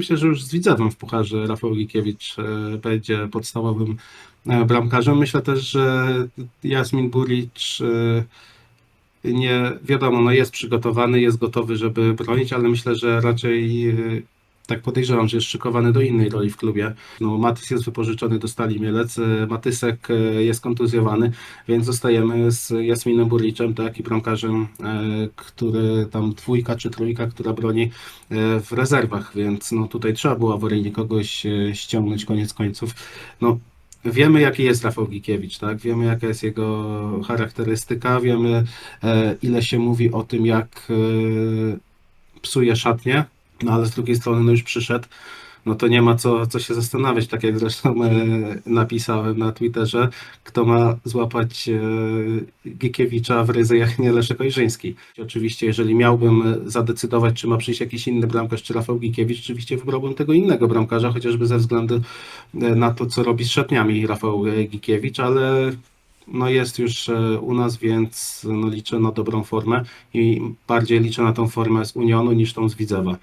myślę, że już z Widzewem w Pucharze Rafał Gikiewicz e, będzie podstawowym e, bramkarzem. Myślę też, że Jasmin Buricz e, nie wiadomo, no jest przygotowany, jest gotowy, żeby bronić, ale myślę, że raczej tak podejrzewam, że jest szykowany do innej roli w klubie. No, Matys jest wypożyczony do Stali Mielec, e, Matysek e, jest kontuzjowany, więc zostajemy z Jasminem Burliczem, tak, i bramkarzem, e, który tam dwójka czy trójka, która broni w rezerwach, więc no tutaj trzeba było awaryjnie kogoś ściągnąć koniec końców. No, wiemy jaki jest Rafał Gikiewicz, tak, wiemy jaka jest jego charakterystyka, wiemy ile się mówi o tym, jak psuje szatnie, no ale z drugiej strony no już przyszedł, no to nie ma co, co się zastanawiać, tak jak zresztą e, napisałem na Twitterze, kto ma złapać e, Gikiewicza w ryzy, jak nie Leszek Ojrzyński. Oczywiście, jeżeli miałbym zadecydować, czy ma przyjść jakiś inny bramkarz, czy Rafał Gikiewicz, oczywiście wybrałbym tego innego bramkarza, chociażby ze względu e, na to, co robi z szatniami Rafał e, Gikiewicz, ale no jest już e, u nas, więc no liczę na dobrą formę i bardziej liczę na tą formę z Unionu niż tą z Widzewa.